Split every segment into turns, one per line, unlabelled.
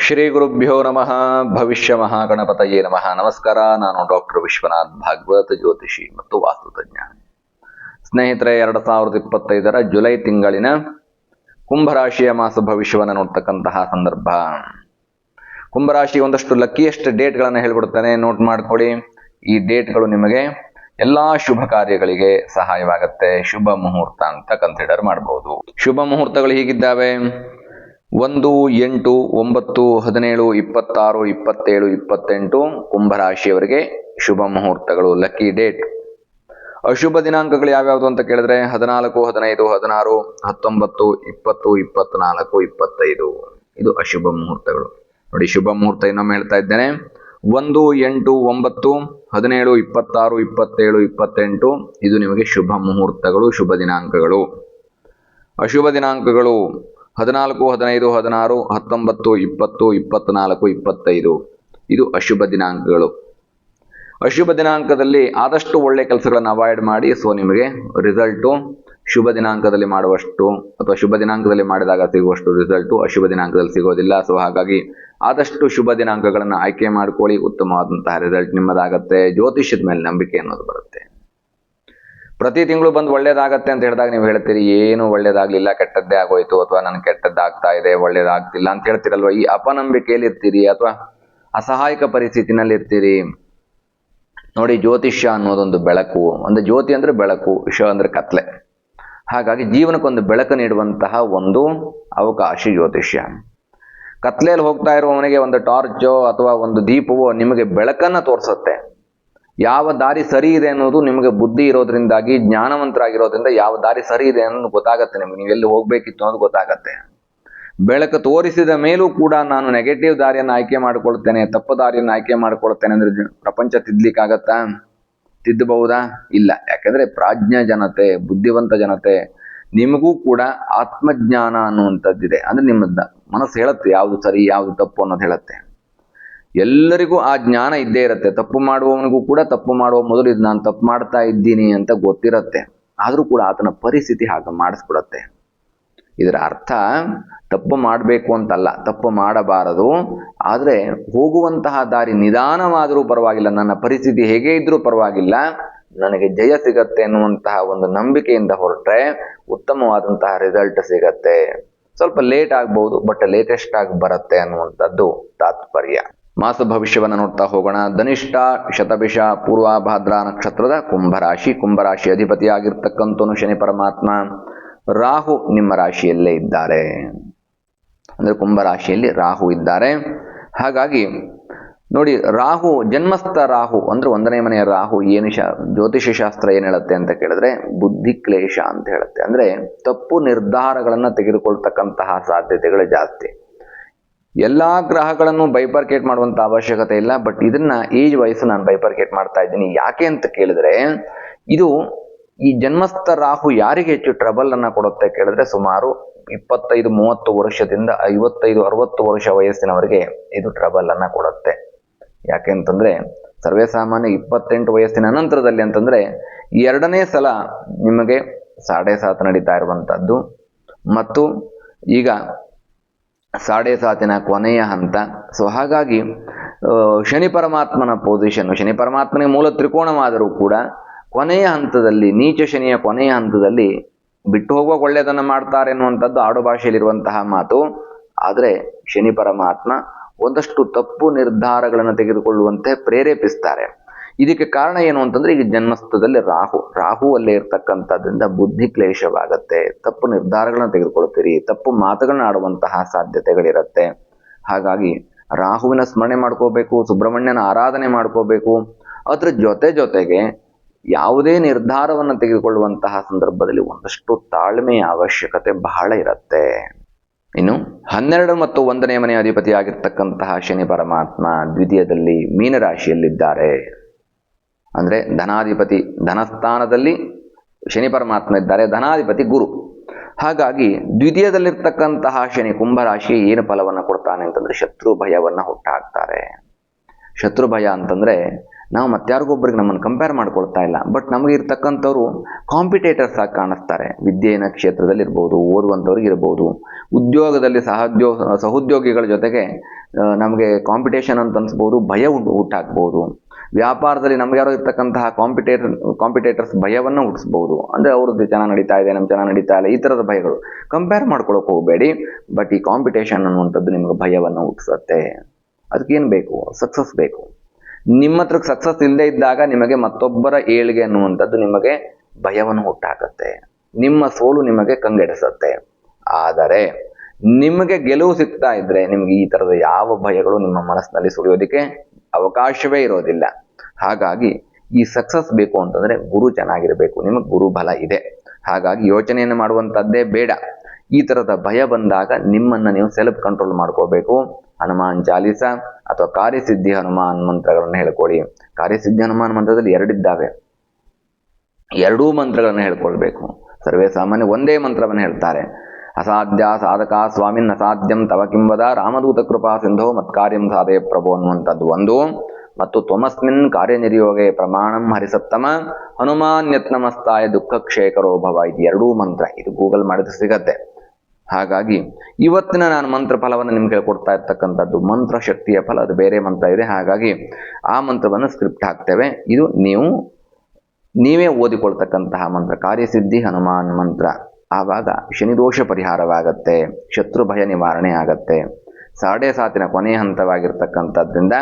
ಶ್ರೀ ಗುರುಭ್ಯೋ ನಮಃ. ಭವಿಷ್ಯ ಮಹಾಗಣಪತಯೇ ನಮಃ. ನಮಸ್ಕಾರ. ನಾನು ಡಾಕ್ಟರ್ ವಿಶ್ವನಾಥ್ ಭಾಗವತ ಜ್ಯೋತಿಷಿ ಮತ್ತು ವಾಸ್ತುತಜ್ಞ ಸ್ನೇಹಿತರೆ, ಎರಡು ಸಾವಿರದ ಇಪ್ಪತ್ತೈದರ ಜುಲೈ ತಿಂಗಳಿನ ಕುಂಭರಾಶಿಯ ಮಾಸ ಭವಿಷ್ಯವನ್ನು ನೋಡ್ತಕ್ಕಂತಹ ಸಂದರ್ಭ. ಕುಂಭರಾಶಿ ಒಂದಷ್ಟು ಲಕ್ಕಿಯೆಸ್ಟ್ ಡೇಟ್ಗಳನ್ನು ಹೇಳ್ಬಿಡ್ತಾನೆ. ನೋಟ್ ಮಾಡ್ಕೊಳ್ಳಿ. ಈ ಡೇಟ್ಗಳು ನಿಮಗೆ ಎಲ್ಲಾ ಶುಭ ಕಾರ್ಯಗಳಿಗೆ ಸಹಾಯವಾಗುತ್ತೆ. ಶುಭ ಮುಹೂರ್ತ ಅಂತ ಕನ್ಸಿಡರ್ ಮಾಡಬಹುದು ಶುಭ ಮುಹೂರ್ತಗಳು ಹೀಗಿದ್ದಾವೆ. ಒಂದು, ಎಂಟು, ಒಂಬತ್ತು, ಹದಿನೇಳು, ಇಪ್ಪತ್ತಾರು, ಇಪ್ಪತ್ತೇಳು, ಇಪ್ಪತ್ತೆಂಟು ಕುಂಭರಾಶಿಯವರಿಗೆ ಶುಭ ಮುಹೂರ್ತಗಳು. ಲಕ್ಕಿ ಡೇಟ್ ಅಶುಭ ದಿನಾಂಕಗಳು ಯಾವ್ಯಾವುದು ಅಂತ ಕೇಳಿದ್ರೆ, ಹದಿನಾಲ್ಕು, ಹದಿನೈದು, ಹದಿನಾರು, ಹತ್ತೊಂಬತ್ತು, ಇಪ್ಪತ್ತು, ಇಪ್ಪತ್ನಾಲ್ಕು, ಇಪ್ಪತ್ತೈದು. ಇದು ಅಶುಭ ಮುಹೂರ್ತಗಳು. ನೋಡಿ, ಶುಭ ಮುಹೂರ್ತ ಇನ್ನೊಮ್ಮೆ ಹೇಳ್ತಾ ಇದ್ದೇನೆ. ಒಂದು, ಎಂಟು, ಒಂಬತ್ತು, ಹದಿನೇಳು, ಇಪ್ಪತ್ತಾರು, ಇಪ್ಪತ್ತೇಳು, ಇಪ್ಪತ್ತೆಂಟು ಇದು ನಿಮಗೆ ಶುಭ ಮುಹೂರ್ತಗಳು, ಶುಭ ದಿನಾಂಕಗಳು. ಅಶುಭ ದಿನಾಂಕಗಳು. ಹದಿನಾಲ್ಕು, ಹದಿನೈದು, ಹದಿನಾರು, ಹತ್ತೊಂಬತ್ತು, ಇಪ್ಪತ್ತು, ಇಪ್ಪತ್ನಾಲ್ಕು, ಇಪ್ಪತ್ತೈದು. ಇದು ಅಶುಭ ದಿನಾಂಕಗಳು. ಅಶುಭ ದಿನಾಂಕದಲ್ಲಿ ಆದಷ್ಟು ಒಳ್ಳೆ ಕೆಲಸಗಳನ್ನು ಅವಾಯ್ಡ್ ಮಾಡಿ ಸೊ ನಿಮಗೆ ರಿಸಲ್ಟು ಶುಭ ದಿನಾಂಕದಲ್ಲಿ ಮಾಡುವಷ್ಟು ಅಥವಾ ಶುಭ ದಿನಾಂಕದಲ್ಲಿ ಮಾಡಿದಾಗ ಸಿಗುವಷ್ಟು ರಿಸಲ್ಟು ಅಶುಭ ದಿನಾಂಕದಲ್ಲಿ ಸಿಗೋದಿಲ್ಲ. ಸೊ ಹಾಗಾಗಿ ಆದಷ್ಟು ಶುಭ ದಿನಾಂಕಗಳನ್ನು ಆಯ್ಕೆ ಮಾಡಿಕೊಳ್ಳಿ. ಉತ್ತಮವಾದಂತಹ ರಿಸಲ್ಟ್ ನಿಮ್ಮದಾಗತ್ತೆ. ಜ್ಯೋತಿಷ್ಯದ ಮೇಲೆ ನಂಬಿಕೆ ಅನ್ನೋದು ಬರುತ್ತೆ. ಪ್ರತಿ ತಿಂಗಳು ಬಂದು ಒಳ್ಳೇದಾಗತ್ತೆ ಅಂತ ಹೇಳಿದಾಗ ನೀವು ಹೇಳ್ತೀರಿ, ಏನು ಒಳ್ಳೇದಾಗ್ಲಿಲ್ಲ, ಕೆಟ್ಟದ್ದೇ ಆಗೋಯ್ತು ಅಥವಾ ನನ್ ಕೆಟ್ಟದ್ದಾಗ್ತಾ ಇದೆ, ಒಳ್ಳೇದಾಗ್ತಿಲ್ಲ ಅಂತ ಹೇಳ್ತೀರಲ್ವಾ? ಈ ಅಪನಂಬಿಕೆಯಲ್ಲಿ ಇರ್ತೀರಿ ಅಥವಾ ಅಸಹಾಯಕ ಪರಿಸ್ಥಿತಿನಲ್ಲಿ ಇರ್ತೀರಿ? ನೋಡಿ, ಜ್ಯೋತಿಷ್ಯ ಅನ್ನೋದೊಂದು ಬೆಳಕು, ಒಂದು ಜ್ಯೋತಿ ಅಂದ್ರೆ ಬೆಳಕು ಶ ಅಂದ್ರೆ ಕತ್ಲೆ. ಹಾಗಾಗಿ ಜೀವನಕ್ಕೊಂದು ಬೆಳಕು ನೀಡುವಂತಹ ಒಂದು ಅವಕಾಶ ಜ್ಯೋತಿಷ್ಯ. ಕತ್ಲೆಯಲ್ಲಿ ಹೋಗ್ತಾ ಇರುವವನಿಗೆ ಒಂದು ಟಾರ್ಚೋ ಅಥವಾ ಒಂದು ದೀಪವೋ ನಿಮಗೆ ಬೆಳಕನ್ನು ತೋರಿಸುತ್ತೆ. ಯಾವ ದಾರಿ ಸರಿ ಇದೆ ಅನ್ನೋದು ನಿಮಗೆ ಬುದ್ಧಿ ಇರೋದ್ರಿಂದಾಗಿ, ಜ್ಞಾನವಂತರಾಗಿರೋದ್ರಿಂದ ಯಾವ ದಾರಿ ಸರಿ ಇದೆ ಅನ್ನೋದು ಗೊತ್ತಾಗತ್ತೆ ನಿಮಗೆ. ನೀವು ಎಲ್ಲಿ ಹೋಗ್ಬೇಕಿತ್ತು ಅನ್ನೋದು ಗೊತ್ತಾಗತ್ತೆ. ಬೆಳಕು ತೋರಿಸಿದ ಮೇಲೂ ಕೂಡ ನಾನು ನೆಗೆಟಿವ್ ದಾರಿಯನ್ನು ಆಯ್ಕೆ ಮಾಡ್ಕೊಳ್ತೇನೆ, ತಪ್ಪು ದಾರಿಯನ್ನು ಆಯ್ಕೆ ಮಾಡಿಕೊಳ್ತೇನೆ ಅಂದ್ರೆ ಪ್ರಪಂಚ ತಿದ್ಲಿಕ್ಕಾಗತ್ತಾ? ತಿದ್ದಬಹುದಾ? ಇಲ್ಲ. ಯಾಕಂದ್ರೆ ಪ್ರಾಜ್ಞ ಜನತೆ, ಬುದ್ಧಿವಂತ ಜನತೆ, ನಿಮಗೂ ಕೂಡ ಆತ್ಮಜ್ಞಾನ ಅನ್ನುವಂಥದ್ದಿದೆ. ಅಂದ್ರೆ ನಿಮ್ಮ ಮನಸ್ಸು ಹೇಳುತ್ತೆ ಯಾವುದು ಸರಿ, ಯಾವುದು ತಪ್ಪು ಅನ್ನೋದು ಹೇಳುತ್ತೆ. ಎಲ್ಲರಿಗೂ ಆ ಜ್ಞಾನ ಇದ್ದೇ ಇರುತ್ತೆ. ತಪ್ಪು ಮಾಡುವವನಿಗೂ ಕೂಡ ತಪ್ಪು ಮಾಡುವ ಮೊದಲು ಇದು ನಾನು ತಪ್ಪು ಮಾಡ್ತಾ ಇದ್ದೀನಿ ಅಂತ ಗೊತ್ತಿರತ್ತೆ. ಆದರೂ ಕೂಡ ಆತನ ಪರಿಸ್ಥಿತಿ ಹಾಗೆ ಮಾಡಿಸ್ಬಿಡತ್ತೆ. ಇದರ ಅರ್ಥ, ತಪ್ಪು ಮಾಡಬೇಕು ಅಂತಲ್ಲ, ತಪ್ಪು ಮಾಡಬಾರದು. ಆದರೆ ಹೋಗುವಂತಹ ದಾರಿ ನಿಧಾನವಾದರೂ ಪರವಾಗಿಲ್ಲ, ನನ್ನ ಪರಿಸ್ಥಿತಿ ಹೇಗೆ ಇದ್ದರೂ ಪರವಾಗಿಲ್ಲ. ನನಗೆ ಜಯ ಸಿಗತ್ತೆ ಅನ್ನುವಂತಹ ಒಂದು ನಂಬಿಕೆಯಿಂದ ಹೊರಟ್ರೆ ಉತ್ತಮವಾದಂತಹ ರಿಸಲ್ಟ್ ಸಿಗತ್ತೆ. ಸ್ವಲ್ಪ ಲೇಟ್ ಆಗ್ಬೋದು ಬಟ್ ಲೇಟೆಸ್ಟ್ ಆಗಿ ಬರುತ್ತೆ ಅನ್ನುವಂಥದ್ದು ತಾತ್ಪರ್ಯ. ಮಾಸ ಭವಿಷ್ಯವನ್ನು ನೋಡ್ತಾ ಹೋಗೋಣ. ಧನಿಷ್ಠ ಶತಭಿಷ ಪೂರ್ವಭಾದ್ರ ನಕ್ಷತ್ರದ ಕುಂಭರಾಶಿ. ಕುಂಭರಾಶಿ ಅಧಿಪತಿಯಾಗಿರ್ತಕ್ಕಂಥವನು ಶನಿ ಪರಮಾತ್ಮ. ರಾಹು ನಿಮ್ಮ ರಾಶಿಯಲ್ಲೇ ಇದ್ದಾರೆ. ಅಂದ್ರೆ ಕುಂಭರಾಶಿಯಲ್ಲಿ ರಾಹು ಇದ್ದಾರೆ. ಹಾಗಾಗಿ ನೋಡಿ, ರಾಹು, ಜನ್ಮಸ್ಥ ರಾಹು, ಅಂದ್ರೆ ಒಂದನೇ ಮನೆಯ ರಾಹು, ಏನು ಶಾ, ಜ್ಯೋತಿಷ ಶಾಸ್ತ್ರ ಏನು ಹೇಳುತ್ತೆ ಅಂತ ಕೇಳಿದ್ರೆ ಬುದ್ಧಿ ಕ್ಲೇಶ ಅಂತ ಹೇಳುತ್ತೆ. ಅಂದ್ರೆ ತಪ್ಪು ನಿರ್ಧಾರಗಳನ್ನು ತೆಗೆದುಕೊಳ್ತಕ್ಕಂತಹ ಸಾಧ್ಯತೆಗಳು ಜಾಸ್ತಿ. ಎಲ್ಲಾ ಗ್ರಹಗಳನ್ನು ಬೈಪರ್ಕೇಟ್ ಮಾಡುವಂತ ಅವಶ್ಯಕತೆ ಇಲ್ಲ ಬಟ್ ಇದನ್ನ ಏಜ್ ವಯಸ್ಸು ನಾನು ಬೈಪರ್ಕೇಟ್ ಮಾಡ್ತಾ ಇದ್ದೀನಿ. ಯಾಕೆ ಅಂತ ಕೇಳಿದ್ರೆ, ಇದು ಈ ಜನ್ಮಸ್ಥ ರಾಹು ಯಾರಿಗೆ ಹೆಚ್ಚು ಟ್ರಬಲ್ ಅನ್ನ ಕೊಡುತ್ತೆ ಕೇಳಿದ್ರೆ ಸುಮಾರು ಇಪ್ಪತ್ತೈದು, ಮೂವತ್ತು ವರ್ಷದಿಂದ ಐವತ್ತೈದು, ಅರವತ್ತು ವರ್ಷ ವಯಸ್ಸಿನವರಿಗೆ ಇದು ಟ್ರಬಲ್ ಅನ್ನ ಕೊಡುತ್ತೆ. ಯಾಕೆ ಅಂತಂದ್ರೆ, ಸರ್ವೇ ಸಾಮಾನ್ಯ ಇಪ್ಪತ್ತೆಂಟು ವಯಸ್ಸಿನ ಅನಂತರದಲ್ಲಿ ಅಂತಂದ್ರೆ ಎರಡನೇ ಸಲ ನಿಮಗೆ ಸಾಡೆ ಸಾತ ನಡೀತಾ ಇರುವಂತದ್ದು. ಮತ್ತು ಈಗ ಸಾಡೆ ಸಾತಿನ ಕೊನೆಯ ಹಂತ. ಸೊ ಹಾಗಾಗಿ ಶನಿ ಪರಮಾತ್ಮನ ಪೊಸಿಷನ್ ಶನಿ ಪರಮಾತ್ಮನಿಗೆ ಮೂಲ ತ್ರಿಕೋಣವಾದರೂ ಕೂಡ ಕೊನೆಯ ಹಂತದಲ್ಲಿ, ನೀಚ ಶನಿಯ ಕೊನೆಯ ಹಂತದಲ್ಲಿ ಬಿಟ್ಟು ಹೋಗುವ ಒಳ್ಳೆಯದನ್ನು ಮಾಡ್ತಾರೆ ಎನ್ನುವಂಥದ್ದು ಆಡು ಭಾಷೆಯಲ್ಲಿರುವಂತಹ ಮಾತು. ಆದರೆ, ಶನಿ ಪರಮಾತ್ಮ ಒಂದಷ್ಟು ತಪ್ಪು ನಿರ್ಧಾರಗಳನ್ನು ತೆಗೆದುಕೊಳ್ಳುವಂತೆ ಪ್ರೇರೇಪಿಸ್ತಾರೆ. ಇದಕ್ಕೆ ಕಾರಣ ಏನು ಅಂತಂದ್ರೆ ಈಗ ಜನ್ಮಸ್ಥದಲ್ಲಿ ರಾಹು ರಾಹು ಅಲ್ಲೇ ಇರ್ತಕ್ಕಂಥದ್ರಿಂದ ಬುದ್ಧಿ ಕ್ಲೇಶವಾಗತ್ತೆ, ತಪ್ಪು ನಿರ್ಧಾರಗಳನ್ನ ತೆಗೆದುಕೊಳ್ತೀರಿ ತಪ್ಪು ಮಾತುಗಳನ್ನ ಆಡುವಂತಹ ಸಾಧ್ಯತೆಗಳಿರುತ್ತೆ. ಹಾಗಾಗಿ ರಾಹುವಿನ ಸ್ಮರಣೆ ಮಾಡ್ಕೋಬೇಕು, ಸುಬ್ರಹ್ಮಣ್ಯನ ಆರಾಧನೆ ಮಾಡ್ಕೋಬೇಕು, ಅದ್ರ ಜೊತೆ ಜೊತೆಗೆ ಯಾವುದೇ ನಿರ್ಧಾರವನ್ನು ತೆಗೆದುಕೊಳ್ಳುವಂತಹ ಸಂದರ್ಭದಲ್ಲಿ ಒಂದಷ್ಟು ತಾಳ್ಮೆಯ ಅವಶ್ಯಕತೆ ಬಹಳ ಇರುತ್ತೆ. ಇನ್ನು ಹನ್ನೆರಡು ಮತ್ತು ಒಂದನೇ ಮನೆಯ ಅಧಿಪತಿಯಾಗಿರ್ತಕ್ಕಂತಹ ಶನಿ ಪರಮಾತ್ಮ ದ್ವಿತೀಯದಲ್ಲಿ ಮೀನರಾಶಿಯಲ್ಲಿದ್ದಾರೆ. ಅಂದ್ರೆ ಧನಾಧಿಪತಿ ಧನಸ್ಥಾನದಲ್ಲಿ ಶನಿ ಪರಮಾತ್ಮ ಇದ್ದಾರೆ, ಧನಾಧಿಪತಿ ಗುರು. ಹಾಗಾಗಿ ದ್ವಿತೀಯದಲ್ಲಿರ್ತಕ್ಕಂತಹ ಶನಿ ಕುಂಭರಾಶಿ ಏನು ಫಲವನ್ನು ಕೊಡ್ತಾನೆ ಅಂತಂದರೆ ಶತ್ರು ಭಯವನ್ನು ಹುಟ್ಟಾಕ್ತಾರೆ. ಶತ್ರು ಭಯ ಅಂತಂದರೆ ನಾವು ಮತ್ತಾರಿಗೊಬ್ಬರಿಗೆ ನಮ್ಮನ್ನು ಕಂಪೇರ್ ಮಾಡ್ಕೊಳ್ತಾ ಇಲ್ಲ ಬಟ್ ನಮಗೆ ಇರ್ತಕ್ಕಂಥವ್ರು ಕಾಂಪಿಟೇಟರ್ಸ್ ಆಗಿ ಕಾಣಿಸ್ತಾರೆ. ವಿದ್ಯೆಯ ಕ್ಷೇತ್ರದಲ್ಲಿ ಇರ್ಬೋದು, ಓದುವಂಥವ್ರಿಗೆ ಇರ್ಬೋದು, ಉದ್ಯೋಗದಲ್ಲಿ ಸಹೋದ್ಯೋ, ಸಹೋದ್ಯೋಗಿಗಳ ಜೊತೆಗೆ ನಮಗೆ ಕಾಂಪಿಟೇಷನ್ ಅಂತ ಅನ್ಸ್ಬೋದು, ಭಯ ಉಂಟು, ಹುಟ್ಟಾಕ್ಬೋದು. ವ್ಯಾಪಾರದಲ್ಲಿ ನಮ್ಗೆ ಯಾರೋ ಇರ್ತಕ್ಕಂತಹ ಕಾಂಪಿಟೇಟರ್ ಕಾಂಪಿಟೇಟರ್ಸ್ ಭಯವನ್ನು ಹುಟ್ಟಿಸ್ಬೋದು. ಅಂದರೆ ಅವ್ರದ್ದು ಚೆನ್ನಾಗಿ ನಡೀತಾ ಇದೆ ನಮ್ಮ ಚೆನ್ನಾಗಿ ನಡೀತಾ ಇಲ್ಲ, ಈ ಥರದ ಭಯಗಳು. ಕಂಪೇರ್ ಮಾಡ್ಕೊಳಕ್ಕೆ ಹೋಗಬೇಡಿ. ಬಟ್ ಈ ಕಾಂಪಿಟೇಷನ್ ಅನ್ನುವಂಥದ್ದು ನಿಮ್ಗೆ ಭಯವನ್ನು ಹುಟ್ಟಿಸುತ್ತೆ. ಅದಕ್ಕೇನು ಬೇಕು? ಸಕ್ಸಸ್ ಬೇಕು. ನಿಮ್ಮ ಹತ್ರ ಸಕ್ಸಸ್ ಇಲ್ಲದೆ ಇದ್ದಾಗ ನಿಮಗೆ ಮತ್ತೊಬ್ಬರ ಏಳಿಗೆ ಅನ್ನುವಂಥದ್ದು ನಿಮಗೆ ಭಯವನ್ನು ಹುಟ್ಟಾಕತ್ತೆ. ನಿಮ್ಮ ಸೋಲು ನಿಮಗೆ ಕಂಗೆಡಿಸುತ್ತೆ. ಆದರೆ ನಿಮಗೆ ಗೆಲುವು ಸಿಗ್ತಾ ಇದ್ರೆ ನಿಮಗೆ ಈ ತರದ ಯಾವ ಭಯಗಳು ನಿಮ್ಮ ಮನಸ್ಸಿನಲ್ಲಿ ಸುಳಿಯೋದಕ್ಕೆ ಅವಕಾಶವೇ ಇರೋದಿಲ್ಲ. ಹಾಗಾಗಿ ಈ ಸಕ್ಸಸ್ ಬೇಕು ಅಂತಂದ್ರೆ ಗುರು ಚೆನ್ನಾಗಿರಬೇಕು, ನಿಮಗೆ ಗುರು ಬಲ ಇದೆ. ಹಾಗಾಗಿ ಯೋಚನೆಯನ್ನು ಮಾಡುವಂಥದ್ದೇ ಬೇಡ. ಈ ತರದ ಭಯ ಬಂದಾಗ ನಿಮ್ಮನ್ನ ನೀವು ಸೆಲ್ಫ್ ಕಂಟ್ರೋಲ್ ಮಾಡ್ಕೋಬೇಕು. ಹನುಮಾನ್ ಚಾಲೀಸ ಅಥವಾ ಕಾರ್ಯಸಿದ್ಧಿ ಹನುಮಾನ್ ಮಂತ್ರಗಳನ್ನು ಹೇಳ್ಕೊಳ್ಳಿ. ಕಾರ್ಯಸಿದ್ಧಿ ಹನುಮಾನ್ ಮಂತ್ರದಲ್ಲಿ ಎರಡಿದ್ದಾವೆ. ಎರಡೂ ಮಂತ್ರಗಳನ್ನು ಹೇಳ್ಕೊಳ್ಬೇಕು. ಸರ್ವೇ ಸಾಮಾನ್ಯ ಒಂದೇ ಮಂತ್ರವನ್ನು ಹೇಳ್ತಾರೆ. ಅಸಾಧ್ಯ ಸಾಧಕ ಸ್ವಾಮಿನ್ ಅಸಾಧ್ಯಂ ತವ ಕಿಂವದ ರಾಮದೂತ ಕೃಪಾ ಸಿಂಧೋ ಮತ್ಕಾರ್ಯಂ ಸಾಧೆಯ ಪ್ರಭು ಅನ್ನುವಂಥದ್ದು ಒಂದು. ಮತ್ತು ತ್ವಮಸ್ಮಿನ್ ಕಾರ್ಯನಿರ್ಯೋಗೆ ಪ್ರಮಾಣಂ ಹರಿಸತ್ತಮ ಹನುಮಾನ್ ಯತ್ನಮಸ್ತಾಯ ದುಃಖ ಕ್ಷೇಕರೋ ಭವ ಇದು ಎರಡೂ ಮಂತ್ರ. ಇದು ಗೂಗಲ್ ಮಾಡಿದ್ರೆ ಸಿಗತ್ತೆ. ಹಾಗಾಗಿ ಇವತ್ತಿನ ನಾನು ಮಂತ್ರ ಫಲವನ್ನು ನಿಮ್ಗೆ ಹೇಳ್ಕೊಡ್ತಾ ಇರ್ತಕ್ಕಂಥದ್ದು ಮಂತ್ರ ಶಕ್ತಿಯ ಫಲ, ಅದು ಬೇರೆ ಮಂತ್ರ ಇದೆ. ಹಾಗಾಗಿ ಆ ಮಂತ್ರವನ್ನು ಸ್ಕ್ರಿಪ್ಟ್ ಹಾಕ್ತೇವೆ. ಇದು ನೀವು, ನೀವೇ ಓದಿಕೊಳ್ತಕ್ಕಂತಹ ಮಂತ್ರ. ಕಾರ್ಯಸಿದ್ಧಿ ಹನುಮಾನ್ ಮಂತ್ರ. ಆವಾಗ ಶನಿದೋಷ ಪರಿಹಾರವಾಗತ್ತೆ. ಶತ್ರು ಭಯ ನಿವಾರಣೆ ಆಗತ್ತೆ. ಸಾಡೆ ಸಾತಿನ ಕೊನೆಯ ಹಂತವಾಗಿರ್ತಕ್ಕಂಥದ್ದರಿಂದ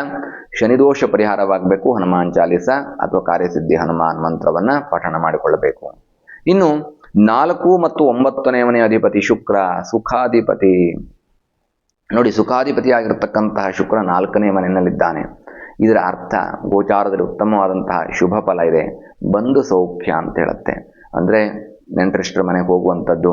ಶನಿದೋಷ ಪರಿಹಾರವಾಗಬೇಕು, ಹನುಮಾನ್ ಚಾಲಿಸ ಅಥವಾ ಕಾರ್ಯಸಿದ್ಧಿ ಹನುಮಾನ್ ಮಂತ್ರವನ್ನು ಪಠಣ ಮಾಡಿಕೊಳ್ಳಬೇಕು. ಇನ್ನು ನಾಲ್ಕು ಮತ್ತು ಒಂಬತ್ತನೇ ಮನೆಯ ಅಧಿಪತಿ ಶುಕ್ರ, ಸುಖಾಧಿಪತಿ. ನೋಡಿ ಸುಖಾಧಿಪತಿ ಆಗಿರತಕ್ಕಂತಹ ಶುಕ್ರ ನಾಲ್ಕನೇ ಮನೆಯಲ್ಲಿದ್ದಾನೆ. ಇದರ ಅರ್ಥ ಗೋಚಾರದಲ್ಲಿ ಉತ್ತಮವಾದಂತಹ ಶುಭ ಫಲ ಇದೆ. ಬಂಧು ಸೌಖ್ಯ ಅಂತ ಹೇಳುತ್ತೆ. ಅಂದರೆ ನೆಂಟರಿಷ್ಟರ ಮನೆಗೆ ಹೋಗುವಂಥದ್ದು,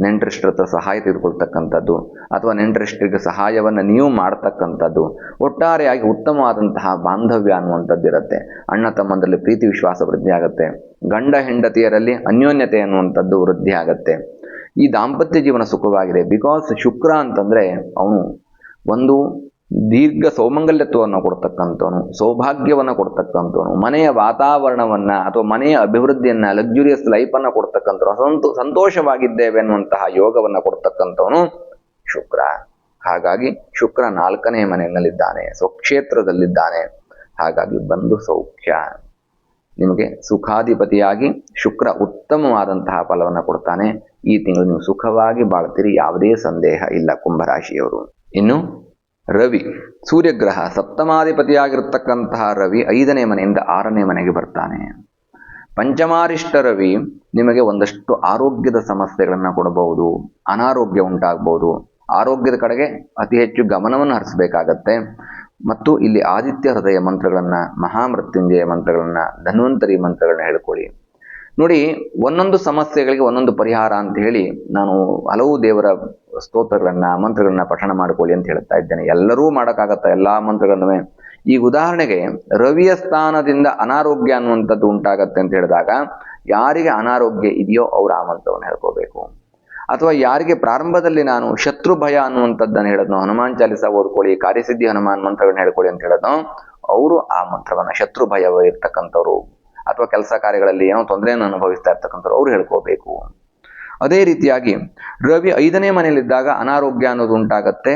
ನೆಂಟರಿಷ್ಟರ ಹತ್ರ ಸಹಾಯ ತೆಗೆದುಕೊಳ್ತಕ್ಕಂಥದ್ದು, ಅಥವಾ ನೆಂಟರಿಷ್ಟರಿಗೆ ಸಹಾಯವನ್ನು ನೀವು ಮಾಡ್ತಕ್ಕಂಥದ್ದು ಒಟ್ಟಾರೆಯಾಗಿ ಉತ್ತಮವಾದಂತಹ ಬಾಂಧವ್ಯ ಅನ್ನುವಂಥದ್ದು ಇರುತ್ತೆ. ಅಣ್ಣ ತಮ್ಮಂದರಲ್ಲಿ ಪ್ರೀತಿ ವಿಶ್ವಾಸ ವೃದ್ಧಿ ಆಗುತ್ತೆ. ಗಂಡ ಹೆಂಡತಿಯರಲ್ಲಿ ಅನ್ಯೋನ್ಯತೆ ಅನ್ನುವಂಥದ್ದು ವೃದ್ಧಿ ಆಗುತ್ತೆ. ಈ ದಾಂಪತ್ಯ ಜೀವನ ಸುಖವಾಗಿದೆ. ಬಿಕಾಸ್ ಶುಕ್ರ ಅಂತಂದರೆ ಅವನು ಒಂದು ದೀರ್ಘ ಸೌಮಂಗಲ್ಯತ್ವವನ್ನು ಕೊಡ್ತಕ್ಕಂಥವನು, ಸೌಭಾಗ್ಯವನ್ನು ಕೊಡ್ತಕ್ಕಂಥವನು, ಮನೆಯ ವಾತಾವರಣವನ್ನ ಅಥವಾ ಮನೆಯ ಅಭಿವೃದ್ಧಿಯನ್ನ ಲಕ್ಸುರಿಯಸ್ ಲೈಫನ್ನು ಕೊಡ್ತಕ್ಕಂಥವ್ರು ಸಂತೋ ಸಂತೋಷವಾಗಿದ್ದೇವೆ ಅನ್ನುವಂತಹ ಯೋಗವನ್ನು ಕೊಡ್ತಕ್ಕಂಥವನು ಶುಕ್ರ. ಹಾಗಾಗಿ ಶುಕ್ರ ನಾಲ್ಕನೇ ಮನೆಯಲ್ಲಿದ್ದಾನೆ, ಸ್ವಕ್ಷೇತ್ರದಲ್ಲಿದ್ದಾನೆ. ಹಾಗಾಗಿ ಬಂಧು ಸೌಖ್ಯ. ನಿಮಗೆ ಸುಖಾಧಿಪತಿಯಾಗಿ ಶುಕ್ರ ಉತ್ತಮವಾದಂತಹ ಫಲವನ್ನು ಕೊಡ್ತಾನೆ. ಈ ತಿಂಗಳು ನೀವು ಸುಖವಾಗಿ ಬಾಳ್ತೀರಿ, ಯಾವುದೇ ಸಂದೇಹ ಇಲ್ಲ ಕುಂಭರಾಶಿಯವರು. ಇನ್ನು ರವಿ. ಸೂರ್ಯಗ್ರಹ ಸಪ್ತಮಾಧಿಪತಿಯಾಗಿರ್ತಕ್ಕಂತಹ ರವಿ ಐದನೇ ಮನೆಯಿಂದ ಆರನೇ ಮನೆಗೆ ಬರ್ತಾನೆ. ಪಂಚಮಾರಿಷ್ಟ ರವಿ ನಿಮಗೆ ಒಂದಷ್ಟು ಆರೋಗ್ಯದ ಸಮಸ್ಯೆಗಳನ್ನು ಕೊಡಬಹುದು, ಅನಾರೋಗ್ಯ ಉಂಟಾಗಬಹುದು. ಆರೋಗ್ಯದ ಕಡೆಗೆ ಅತಿ ಹೆಚ್ಚು ಗಮನವನ್ನು ಹರಿಸಬೇಕಾಗತ್ತೆ. ಮತ್ತು ಇಲ್ಲಿ ಆದಿತ್ಯ ಹೃದಯ ಮಂತ್ರಗಳನ್ನು, ಮಹಾಮೃತ್ಯುಂಜಯ ಮಂತ್ರಗಳನ್ನು, ಧನ್ವಂತರಿ ಮಂತ್ರಗಳನ್ನ ಹೇಳ್ಕೊಳ್ಳಿ. ನೋಡಿ, ಒಂದೊಂದು ಸಮಸ್ಯೆಗಳಿಗೆ ಒಂದೊಂದು ಪರಿಹಾರ ಅಂತ ಹೇಳಿ ನಾನು ಹಲವು ದೇವರ ಸ್ತೋತ್ರಗಳನ್ನ, ಮಂತ್ರಗಳನ್ನ ಪಠಣ ಮಾಡ್ಕೊಳ್ಳಿ ಅಂತ ಹೇಳ್ತಾ ಇದ್ದೇನೆ. ಎಲ್ಲರೂ ಮಾಡೋಕ್ಕಾಗತ್ತ ಎಲ್ಲಾ ಮಂತ್ರಗಳನ್ನೇ ಈಗ ಉದಾಹರಣೆಗೆ, ರವಿಯ ಸ್ಥಾನದಿಂದ ಅನಾರೋಗ್ಯ ಅನ್ನುವಂಥದ್ದು ಉಂಟಾಗತ್ತೆ ಅಂತ ಹೇಳಿದಾಗ, ಯಾರಿಗೆ ಅನಾರೋಗ್ಯ ಇದೆಯೋ ಅವರು ಆ ಮಂತ್ರವನ್ನು ಹೇಳ್ಕೋಬೇಕು. ಅಥವಾ ಯಾರಿಗೆ ಪ್ರಾರಂಭದಲ್ಲಿ ನಾನು ಶತ್ರು ಭಯ ಅನ್ನುವಂಥದ್ದನ್ನು ಹೇಳೋದು ಹನುಮಾನ್ ಚಾಲಿಸ ಓದ್ಕೊಳ್ಳಿ, ಕಾರ್ಯಸಿದ್ಧಿ ಹನುಮಾನ್ ಮಂತ್ರಗಳನ್ನ ಹೇಳ್ಕೊಳ್ಳಿ ಅಂತ ಹೇಳೋದು ಅವರು ಆ ಮಂತ್ರವನ್ನ ಶತ್ರು ಭಯವಾಗಿರ್ತಕ್ಕಂಥವ್ರು. ಅಥವಾ ಕೆಲಸ ಕಾರ್ಯಗಳಲ್ಲಿ ಏನೋ ತೊಂದರೆಯನ್ನು ಅನುಭವಿಸ್ತಾ ಇರ್ತಕ್ಕಂಥವ್ರು ಅವ್ರು ಹೇಳ್ಕೋಬೇಕು. ಅದೇ ರೀತಿಯಾಗಿ ರವಿ ಐದನೇ ಮನೆಯಲ್ಲಿದ್ದಾಗ ಅನಾರೋಗ್ಯ ಅನ್ನೋದು ಉಂಟಾಗತ್ತೆ.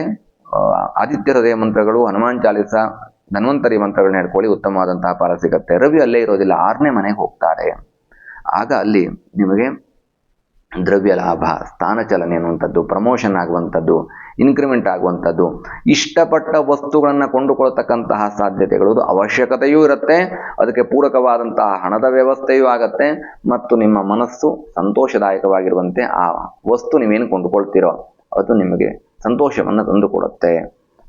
ಆದಿತ್ಯ ಹೃದಯ ಮಂತ್ರಗಳು, ಹನುಮಾನ್ ಚಾಲಿಸ, ಧನ್ವಂತರಿ ಮಂತ್ರಗಳನ್ನ ಹೇಳ್ಕೊಳ್ಳಿ, ಉತ್ತಮವಾದಂತಹ ಫಲ ಸಿಗತ್ತೆ. ರವಿ ಅಲ್ಲೇ ಇರೋದಿಲ್ಲ, ಆರನೇ ಮನೆಗೆ ಹೋಗ್ತಾರೆ ಆಗ ಅಲ್ಲಿ ನಿಮಗೆ ದ್ರವ್ಯ ಲಾಭ ಸ್ಥಾನ ಚಲನೆ ಅನ್ನುವಂಥದ್ದು ಪ್ರಮೋಷನ್ ಆಗುವಂಥದ್ದು ಇನ್ಕ್ರಿಮೆಂಟ್ ಆಗುವಂಥದ್ದು. ಇಷ್ಟಪಟ್ಟ ವಸ್ತುಗಳನ್ನು ಕೊಂಡುಕೊಳ್ತಕ್ಕಂತಹ ಸಾಧ್ಯತೆಗಳು ಅವಶ್ಯಕತೆಯೂ ಇರುತ್ತೆ, ಅದಕ್ಕೆ ಪೂರಕವಾದಂತಹ ಹಣದ ವ್ಯವಸ್ಥೆಯೂ ಆಗತ್ತೆ, ಮತ್ತು ನಿಮ್ಮ ಮನಸ್ಸು ಸಂತೋಷದಾಯಕವಾಗಿರುವಂತೆ ಆ ವಸ್ತು ನೀವೇನು ಕೊಂಡುಕೊಳ್ತೀರೋ, ಅದು ನಿಮಗೆ ಸಂತೋಷವನ್ನು ತಂದುಕೊಡುತ್ತೆ.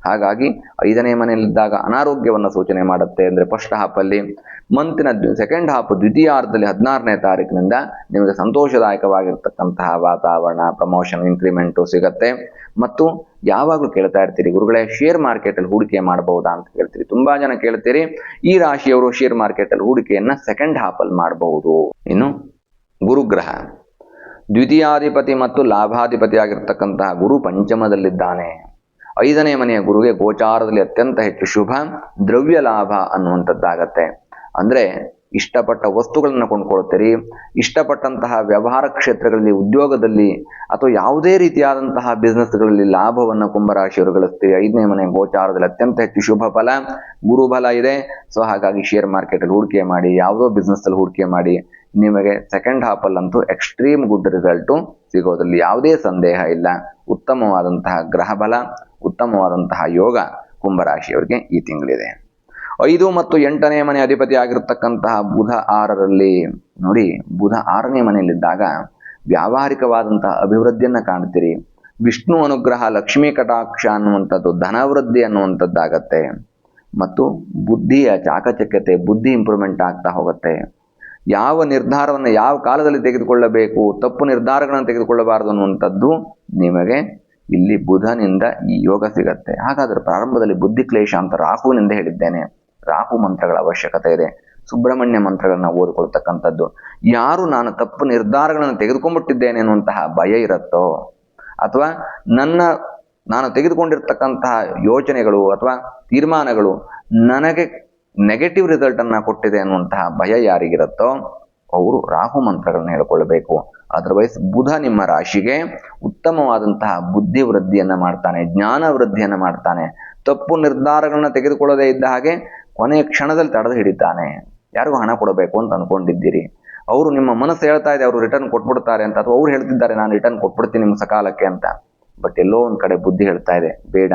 ಹಾಗಾಗಿ ಐದನೇ ಮನೆಯಲ್ಲಿದ್ದಾಗ ಅನಾರೋಗ್ಯವನ್ನು ಸೂಚನೆ ಮಾಡುತ್ತೆ ಅಂದರೆ ಫಸ್ಟ್ ಹಾಫಲ್ಲಿ ಮಂತಿನ ಸೆಕೆಂಡ್ ಹಾಫ್ ದ್ವಿತೀಯಾರ್ಧದಲ್ಲಿ ಹದಿನಾರನೇ ತಾರೀಕಿನಿಂದ ನಿಮಗೆ ಸಂತೋಷದಾಯಕವಾಗಿರ್ತಕ್ಕಂತಹ ವಾತಾವರಣ ಪ್ರಮೋಷನ್ ಇನ್ಕ್ರಿಮೆಂಟು ಸಿಗತ್ತೆ. ಮತ್ತು ಯಾವಾಗಲೂ ಕೇಳ್ತಾ ಇರ್ತೀರಿ, ಗುರುಗಳೇ ಶೇರ್ ಮಾರ್ಕೆಟಲ್ಲಿ ಹೂಡಿಕೆ ಮಾಡಬಹುದಾ ಅಂತ ಕೇಳ್ತೀರಿ. ತುಂಬಾ ಜನ ಕೇಳ್ತೀರಿ, ಈ ರಾಶಿಯವರು ಶೇರ್ ಮಾರ್ಕೆಟಲ್ಲಿ ಹೂಡಿಕೆಯನ್ನ ಸೆಕೆಂಡ್ ಹಾಫ್ ಅಲ್ಲಿ ಮಾಡಬಹುದು. ಇನ್ನು ಗುರುಗ್ರಹ. ದ್ವಿತೀಯಾಧಿಪತಿ ಮತ್ತು ಲಾಭಾಧಿಪತಿ ಆಗಿರ್ತಕ್ಕಂತಹ ಗುರು ಪಂಚಮದಲ್ಲಿದ್ದಾನೆ. ಐದನೇ ಮನೆಯ ಗುರುಗೆ ಗೋಚಾರದಲ್ಲಿ ಅತ್ಯಂತ ಹೆಚ್ಚು ಶುಭ ದ್ರವ್ಯ ಲಾಭ ಅನ್ನುವಂಥದ್ದಾಗತ್ತೆ. ಅಂದ್ರೆ ಇಷ್ಟಪಟ್ಟ ವಸ್ತುಗಳನ್ನು ಕೊಂಡ್ಕೊಳ್ತೀರಿ, ಇಷ್ಟಪಟ್ಟಂತಹ ವ್ಯವಹಾರ ಕ್ಷೇತ್ರಗಳಲ್ಲಿ, ಉದ್ಯೋಗದಲ್ಲಿ ಅಥವಾ ಯಾವುದೇ ರೀತಿಯಾದಂತಹ ಬಿಸ್ನೆಸ್ಗಳಲ್ಲಿ ಲಾಭವನ್ನು ಕುಂಭರಾಶಿಯವರು ಗಳಿಸ್ತೀರಿ ಐದನೇ ಮನೆ ಗೋಚಾರದಲ್ಲಿ ಅತ್ಯಂತ ಹೆಚ್ಚು ಶುಭ ಫಲ, ಗುರುಬಲ ಇದೆ. ಸೊ ಹಾಗಾಗಿ ಶೇರ್ ಮಾರ್ಕೆಟಲ್ಲಿ ಹೂಡಿಕೆ ಮಾಡಿ, ಯಾವುದೋ ಬಿಸ್ನೆಸ್ಸಲ್ಲಿ ಹೂಡಿಕೆ ಮಾಡಿ, ನಿಮಗೆ ಸೆಕೆಂಡ್ ಹಾಫಲ್ಲಂತೂ ಎಕ್ಸ್ಟ್ರೀಮ್ ಗುಡ್ ರಿಸಲ್ಟು ಸಿಗೋದ್ರಲ್ಲಿ ಯಾವುದೇ ಸಂದೇಹ ಇಲ್ಲ. ಉತ್ತಮವಾದಂತಹ ಗ್ರಹ ಬಲ ಉತ್ತಮವಾದಂತಹ ಯೋಗ ಕುಂಭರಾಶಿಯವರಿಗೆ ಈ ತಿಂಗಳಿದೆ. ಐದು ಮತ್ತು ಎಂಟನೇ ಮನೆ ಅಧಿಪತಿ ಆಗಿರತಕ್ಕಂತಹ ಬುಧ ಆರರಲ್ಲಿ, ನೋಡಿ, ಬುಧ ಆರನೇ ಮನೆಯಲ್ಲಿದ್ದಾಗ ವ್ಯಾವಹಾರಿಕವಾದಂತಹ ಅಭಿವೃದ್ಧಿಯನ್ನು ಕಾಣ್ತೀರಿ. ವಿಷ್ಣು ಅನುಗ್ರಹ, ಲಕ್ಷ್ಮೀ ಕಟಾಕ್ಷ ಅನ್ನುವಂಥದ್ದು, ಧನವೃದ್ಧಿ ಅನ್ನುವಂಥದ್ದಾಗತ್ತೆ. ಮತ್ತು ಬುದ್ಧಿಯ ಚಾಕಚಕ್ಯತೆ, ಬುದ್ಧಿ ಇಂಪ್ರೂವ್ಮೆಂಟ್ ಆಗ್ತಾ ಹೋಗುತ್ತೆ. ಯಾವ ನಿರ್ಧಾರವನ್ನು ಯಾವ ಕಾಲದಲ್ಲಿ ತೆಗೆದುಕೊಳ್ಳಬೇಕು, ತಪ್ಪು ನಿರ್ಧಾರಗಳನ್ನು ತೆಗೆದುಕೊಳ್ಳಬಾರದು ಅನ್ನುವಂಥದ್ದು ನಿಮಗೆ ಇಲ್ಲಿ ಬುಧನಿಂದ ಈ ಯೋಗ ಸಿಗತ್ತೆ. ಹಾಗಾದ್ರೆ ಪ್ರಾರಂಭದಲ್ಲಿ ಬುದ್ಧಿ ಕ್ಲೇಶ ಅಂತ ರಾಹುವಿನಿಂದ ಹೇಳಿದ್ದೇನೆ. ರಾಹು ಮಂತ್ರಗಳ ಅವಶ್ಯಕತೆ ಇದೆ. ಸುಬ್ರಹ್ಮಣ್ಯ ಮಂತ್ರಗಳನ್ನ ಓದಿಕೊಳ್ತಕ್ಕಂಥದ್ದು. ಯಾರು ನಾನು ತಪ್ಪು ನಿರ್ಧಾರಗಳನ್ನು ತೆಗೆದುಕೊಂಡ್ಬಿಟ್ಟಿದ್ದೇನೆ ಅನ್ನುವಂತಹ ಭಯ ಇರುತ್ತೋ, ಅಥವಾ ನನ್ನ, ನಾನು ತೆಗೆದುಕೊಂಡಿರ್ತಕ್ಕಂತಹ ಯೋಚನೆಗಳು ಅಥವಾ ತೀರ್ಮಾನಗಳು ನನಗೆ ನೆಗೆಟಿವ್ ರಿಸಲ್ಟ್ ಅನ್ನ ಕೊಟ್ಟಿದೆ ಅನ್ನುವಂತಹ ಭಯ ಯಾರಿಗಿರುತ್ತೋ, ಅವರು ರಾಹು ಮಂತ್ರಗಳನ್ನ ಹೇಳ್ಕೊಳ್ಬೇಕು. ಅದರ್ವೈಸ್ ಬುಧ ನಿಮ್ಮ ರಾಶಿಗೆ ಉತ್ತಮವಾದಂತಹ ಬುದ್ಧಿ ವೃದ್ಧಿಯನ್ನ ಮಾಡ್ತಾನೆ, ಜ್ಞಾನ ವೃದ್ಧಿಯನ್ನ ಮಾಡ್ತಾನೆ. ತಪ್ಪು ನಿರ್ಧಾರಗಳನ್ನ ತೆಗೆದುಕೊಳ್ಳದೇ ಇದ್ದ ಹಾಗೆ ಕೊನೆಯ ಕ್ಷಣದಲ್ಲಿ ತಡೆದು ಹಿಡಿತಾನೆ ಯಾರಿಗೂ ಹಣ ಕೊಡಬೇಕು ಅಂತ ಅನ್ಕೊಂಡಿದ್ದೀರಿ. ಅವರು ನಿಮ್ಮ ಮನಸ್ಸು ಹೇಳ್ತಾ ಇದೆ, ಅವರು ರಿಟರ್ನ್ ಕೊಟ್ಬಿಡ್ತಾರೆ ಅಂತ, ಅಥವಾ ಅವ್ರು ಹೇಳ್ತಿದ್ದಾರೆ, ನಾನು ರಿಟರ್ನ್ ಕೊಟ್ಬಿಡ್ತೀನಿ ನಿಮ್ಮ ಸಕಾಲಕ್ಕೆ ಅಂತ. ಬಟ್ ಎಲ್ಲೋ ಒಂದು ಕಡೆ ಬುದ್ಧಿ ಹೇಳ್ತಾ ಇದೆ, ಬೇಡ,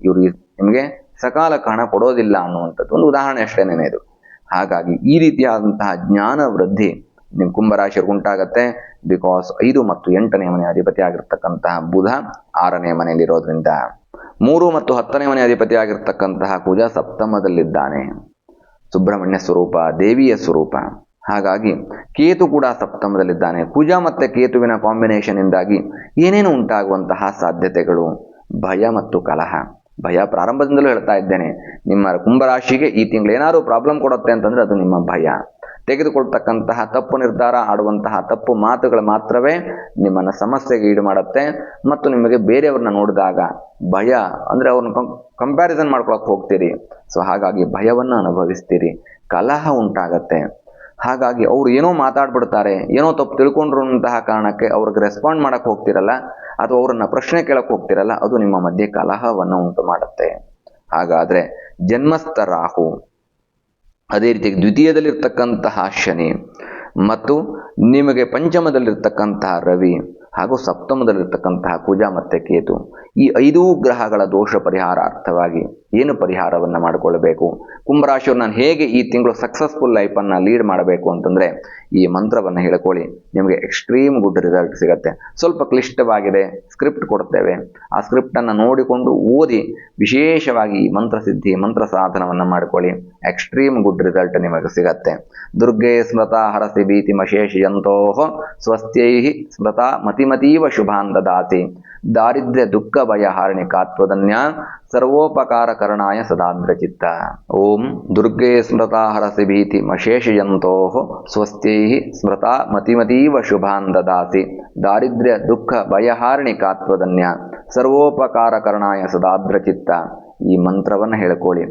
ಇವರು ನಿಮಗೆ ಸಕಾಲಕ್ಕೆ ಹಣ ಕೊಡೋದಿಲ್ಲ ಅನ್ನುವಂಥದ್ದು ಒಂದು ಉದಾಹರಣೆ ಅಷ್ಟೇನೇನೆ ಇದು. ಹಾಗಾಗಿ ಈ ರೀತಿಯಾದಂತಹ ಜ್ಞಾನ ವೃದ್ಧಿ ನಿಮ್ಮ ಕುಂಭರಾಶಿ ಉಂಟಾಗತ್ತೆ. ಬಿಕಾಸ್ ಐದು ಮತ್ತು ಎಂಟನೇ ಮನೆ ಅಧಿಪತಿ ಆಗಿರ್ತಕ್ಕಂತಹ ಬುಧ ಆರನೇ ಮನೆಯಲ್ಲಿರೋದ್ರಿಂದ ಮೂರು ಮತ್ತು ಹತ್ತನೇ ಮನೆ ಅಧಿಪತಿ ಆಗಿರ್ತಕ್ಕಂತಹ ಕುಜ ಸಪ್ತಮದಲ್ಲಿದ್ದಾನೆ. ಸುಬ್ರಹ್ಮಣ್ಯ ಸ್ವರೂಪ, ದೇವಿಯ ಸ್ವರೂಪ. ಹಾಗಾಗಿ ಕೇತು ಕೂಡ ಸಪ್ತಮದಲ್ಲಿದ್ದಾನೆ. ಕುಜ ಮತ್ತೆ ಕೇತುವಿನ ಕಾಂಬಿನೇಷನ್ ಇಂದಾಗಿ ಏನೇನು ಉಂಟಾಗುವಂತಹ ಸಾಧ್ಯತೆಗಳು? ಭಯ ಮತ್ತು ಕಲಹ. ಭಯ ಪ್ರಾರಂಭದಿಂದಲೂ ಹೇಳ್ತಾ ಇದ್ದೇನೆ. ನಿಮ್ಮ ಕುಂಭರಾಶಿಗೆ ಈ ತಿಂಗಳು ಏನಾದರೂ ಪ್ರಾಬ್ಲಮ್ ಕೊಡುತ್ತೆ ಅಂತಂದ್ರೆ ಅದು ನಿಮ್ಮ ಭಯ. ತೆಗೆದುಕೊಳ್ತಕ್ಕಂತಹ ತಪ್ಪು ನಿರ್ಧಾರ ಆಡುವಂತಹ ತಪ್ಪು ಮಾತುಗಳು ಮಾತ್ರವೇ ನಿಮ್ಮನ್ನು ಸಮಸ್ಯೆಗೆ ಈಡು ಮಾಡುತ್ತೆ ಮತ್ತು ನಿಮಗೆ ಬೇರೆಯವ್ರನ್ನ ನೋಡಿದಾಗ ಭಯ, ಅಂದರೆ ಅವ್ರನ್ನ ಕಂಪ್ಯಾರಿಸನ್ ಮಾಡ್ಕೊಳಕ್ ಹೋಗ್ತೀರಿ. ಸೊ ಹಾಗಾಗಿ ಭಯವನ್ನು ಅನುಭವಿಸ್ತೀರಿ. ಕಲಹ ಉಂಟಾಗತ್ತೆ. ಹಾಗಾಗಿ ಅವ್ರು ಏನೋ ಮಾತಾಡ್ಬಿಡ್ತಾರೆ, ಏನೋ ತಪ್ಪು ತಿಳ್ಕೊಂಡ್ರು ಅಂತಹ ಕಾರಣಕ್ಕೆ ಅವ್ರಿಗೆ ರೆಸ್ಪಾಂಡ್ ಮಾಡಕ್ ಹೋಗ್ತಿರಲ್ಲ, ಅಥವಾ ಅವರನ್ನು ಪ್ರಶ್ನೆ ಕೇಳಕ್ಕೆ ಹೋಗ್ತಿರಲ್ಲ, ಅದು ನಿಮ್ಮ ಮಧ್ಯೆ ಕಲಹವನ್ನು ಉಂಟು ಮಾಡುತ್ತೆ ಹಾಗಾದ್ರೆ ಜನ್ಮಸ್ಥ ರಾಹು ಅದೇ ರೀತಿಯಾಗಿ ದ್ವಿತೀಯದಲ್ಲಿರ್ತಕ್ಕಂತಹ ಶನಿ ಮತ್ತು ನಿಮಗೆ ಪಂಚಮದಲ್ಲಿರ್ತಕ್ಕಂತಹ ರವಿ ಹಾಗೂ ಸಪ್ತಮದಲ್ಲಿರ್ತಕ್ಕಂತಹ ಕುಜ ಮತ್ತೆ ಕೇತು. ಈ ಐದೂ ಗ್ರಹಗಳ ದೋಷ ಪರಿಹಾರಾರ್ಥವಾಗಿ ಏನು ಪರಿಹಾರವನ್ನು ಮಾಡಿಕೊಳ್ಳಬೇಕು? ಕುಂಭರಾಶಿಯವ್ರು ನಾನು ಹೇಗೆ ಈ ತಿಂಗಳು ಸಕ್ಸಸ್ಫುಲ್ ಲೈಫನ್ನು ಲೀಡ್ ಮಾಡಬೇಕು ಅಂತಂದ್ರೆ ಈ ಮಂತ್ರವನ್ನು ಹೇಳ್ಕೊಳ್ಳಿ. ನಿಮಗೆ ಎಕ್ಸ್ಟ್ರೀಮ್ ಗುಡ್ ರಿಸಲ್ಟ್ ಸಿಗುತ್ತೆ. ಸ್ವಲ್ಪ ಕ್ಲಿಷ್ಟವಾಗಿದೆ ಸ್ಕ್ರಿಪ್ಟ್ ಕೊಡ್ತೇವೆ. ಆ ಸ್ಕ್ರಿಪ್ಟನ್ನು ನೋಡಿಕೊಂಡು ಓದಿ ವಿಶೇಷವಾಗಿ ಈ ಮಂತ್ರ ಸಿದ್ಧಿ, ಮಂತ್ರ ಸಾಧನವನ್ನು ಮಾಡಿಕೊಳ್ಳಿ. ಎಕ್ಸ್ಟ್ರೀಮ್ ಗುಡ್ ರಿಸಲ್ಟ್ ನಿಮಗೆ ಸಿಗತ್ತೆ. ದುರ್ಗೆ ಸ್ಮೃತ ಹರಸಿ ಭೀತಿ ಮಶೇಷಯಂತೋ ಸ್ವಸ್ಥ್ಯೈ ಸ್ಮೃತ ಮತಿಮತೀವ ಶುಭಾನ್ ದದಾತಿ. ದಾರಿದ್ರ್ಯ ದುಃಖ ಭಯ ಹಾರಣಿಕಾತ್ವದನ್ಯ ಸರ್ವೋಪಕಾರಕರಣಾಯ ಸದಾದ್ರಚಿತ್ತ ಓಂ ದುರ್ಗೆ ಸ್ಮೃತಾ ಹರಸಿ ಭೀತಿ ಮಶೇಷಯಂತೋ ಸ್ವಸ್ಥ್ಯೈ ಸ್ಮೃತಾ ಮತಿಮತೀವ ಶುಭಾನ್ ದದಾಸಿ. ದಾರಿದ್ರ್ಯ, ದುಃಖ ಭಯಹಾರಿಣಿಕಾತ್ವದನ್ಯ ಸರ್ವೋಪಕಾರಕರಣಾಯ ಸದಾದ್ರಚಿತ್ತ ಈ ಮಂತ್ರವನ್ನು ಹೇಳ್ಕೊಳ್ಳಿ.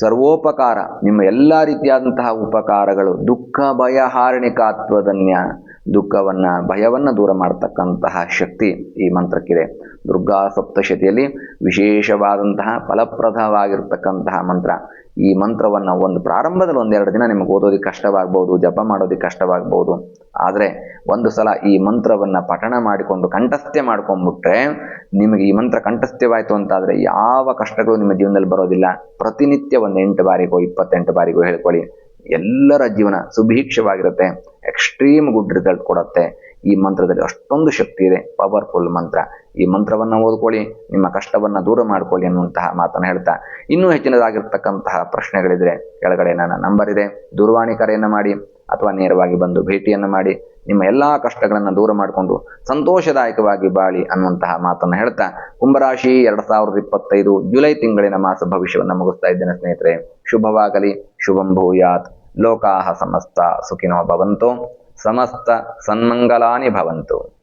ಸರ್ವೋಪಕಾರ, ನಿಮ್ಮ ಎಲ್ಲ ರೀತಿಯಾದಂತಹ ಉಪಕಾರಗಳು, ದುಃಖ ಭಯಹಾರಿಣಿಕಾತ್ವದನ್ಯ ದುಃಖವನ್ನ, ಭಯವನ್ನ ದೂರ ಮಾಡತಕ್ಕಂತಹ ಶಕ್ತಿ ಈ ಮಂತ್ರಕ್ಕಿದೆ. ದುರ್ಗಾ ಸಪ್ತಶತಿಯಲ್ಲಿ ವಿಶೇಷವಾದಂತಹ ಫಲಪ್ರದವಾಗಿರ್ತಕ್ಕಂತಹ ಮಂತ್ರ. ಈ ಮಂತ್ರವನ್ನ ಒಂದು ಪ್ರಾರಂಭದಲ್ಲಿ ಒಂದೆರಡು ದಿನ ನಿಮಗೆ ಓದೋದಕ್ಕೆ ಕಷ್ಟವಾಗ್ಬೋದು, ಜಪ ಮಾಡೋದಕ್ಕೆ ಕಷ್ಟವಾಗ್ಬೋದು. ಆದರೆ ಒಂದು ಸಲ ಈ ಮಂತ್ರವನ್ನ ಪಠಣ ಮಾಡಿಕೊಂಡು ಕಂಠಸ್ಥ್ಯ ಮಾಡ್ಕೊಂಡ್ಬಿಟ್ರೆ ನಿಮಗೆ ಈ ಮಂತ್ರ ಕಂಠಸ್ಥ್ಯವಾಯಿತು ಅಂತಾದರೆ ಯಾವ ಕಷ್ಟಗಳು ನಿಮ್ಮ ಜೀವನದಲ್ಲಿ ಬರೋದಿಲ್ಲ. ಪ್ರತಿನಿತ್ಯ ಒಂದು ಎಂಟು ಬಾರಿಗೋ, ಇಪ್ಪತ್ತೆಂಟು ಬಾರಿಗೋ ಹೇಳ್ಕೊಳ್ಳಿ. ಎಲ್ಲರ ಜೀವನ ಸುಭೀಕ್ಷವಾಗಿರುತ್ತೆ. ಎಕ್ಸ್ಟ್ರೀಮ್ ಗುಡ್ ರಿಸಲ್ಟ್ ಕೊಡುತ್ತೆ. ಈ ಮಂತ್ರದಲ್ಲಿ ಅಷ್ಟೊಂದು ಶಕ್ತಿ ಇದೆ. ಪವರ್ಫುಲ್ ಮಂತ್ರ. ಈ ಮಂತ್ರವನ್ನು ಓದ್ಕೊಳ್ಳಿ, ನಿಮ್ಮ ಕಷ್ಟವನ್ನು ದೂರ ಮಾಡ್ಕೊಳ್ಳಿ ಅನ್ನುವಂತಹ ಮಾತನ್ನು ಹೇಳ್ತಾ, ಇನ್ನೂ ಹೆಚ್ಚಿನದಾಗಿರ್ತಕ್ಕಂತಹ ಪ್ರಶ್ನೆಗಳಿದ್ರೆ ಕೆಳಗಡೆ ನನ್ನ ನಂಬರ್ ಇದೆ. ದೂರವಾಣಿ ಕರೆಯನ್ನು ಮಾಡಿ ಅಥವಾ ನೇರವಾಗಿ ಬಂದು ಭೇಟಿಯನ್ನು ಮಾಡಿ. ನಿಮ್ಮ ಎಲ್ಲಾ ಕಷ್ಟಗಳನ್ನು ದೂರ ಮಾಡಿಕೊಂಡು ಸಂತೋಷದಾಯಕವಾಗಿ ಬಾಳಿ ಅನ್ನುವಂತಹ ಮಾತನ್ನು ಹೇಳ್ತಾ ಕುಂಭರಾಶಿ ಎರಡ್ ಸಾವಿರದ ಇಪ್ಪತ್ತೈದು ಜುಲೈ ತಿಂಗಳಿನ ಮಾಸ ಭವಿಷ್ಯವನ್ನು ಮುಗಿಸ್ತಾ ಇದ್ದೇನೆ ಸ್ನೇಹಿತರೆ. ಶುಭವಾಗಲಿ, ಶುಭಂ ಭೂಯಾತ್. ಲೋಕಾಹ ಸಮಸ್ತ ಸುಖಿನೋ ಭವಂತು, ಸಮಸ್ತ ಸನ್ಮಂಗಲಾನಿ ಭವಂತು.